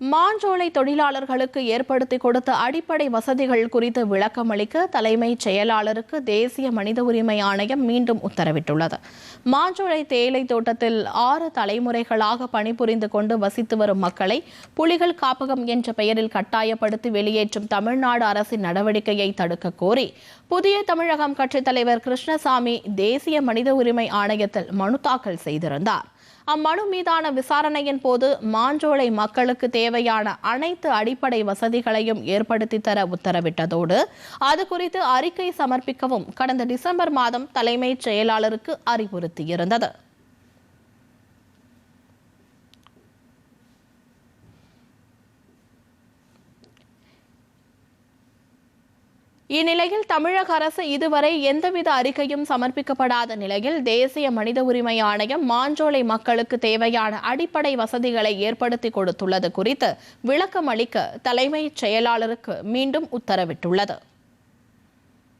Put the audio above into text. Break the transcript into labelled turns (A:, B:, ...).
A: மாஞ்சோலை தொழிலாளர்களுக்கு ஏற்படுத்தி கொடுத்த அடிப்படை வசதிகள் குறித்து விளக்கமளிக்க தலைமைச் செயலாளருக்கு தேசிய மனித உரிமை ஆணையம் மீண்டும் உத்தரவிட்டுள்ளது. மாஞ்சோலை தேயிலை தோட்டத்தில் ஆறு தலைமுறைகளாக பணிபுரிந்து கொண்டு வசித்து வரும் மக்களை புலிகள் காப்பகம் என்ற பெயரில் கட்டாயப்படுத்தி வெளியேற்றும் தமிழ்நாடு அரசின் நடவடிக்கையை தடுக்க கோரி புதிய தமிழகம் கட்சித் தலைவர் கிருஷ்ணசாமி தேசிய மனித உரிமை ஆணையத்தில் மனு தாக்கல் செய்திருந்தார். அம்மனு மீதான விசாரணையின் போது மாஞ்சோலை மக்களுக்கு தேவையான அனைத்து அடிப்படை வசதிகளையும் ஏற்படுத்தி தர உத்தரவிட்டதோடு அது குறித்து அறிக்கை சமர்ப்பிக்கவும் கடந்த டிசம்பர் மாதம் தலைமைச் செயலாளருக்கு அறிவுறுத்தியிருந்தது. இந்நிலையில் தமிழக அரசு இதுவரை எந்தவித அறிக்கையும் சமர்ப்பிக்கப்படாத நிலையில் தேசிய மனித உரிமை ஆணையம் மாஞ்சோலை மக்களுக்கு தேவையான அடிப்படை வசதிகளை ஏற்படுத்தி கொடுத்துள்ளது குறித்து விளக்கம் அளிக்க தலைமைச் செயலாளருக்கு மீண்டும் உத்தரவிட்டுள்ளது.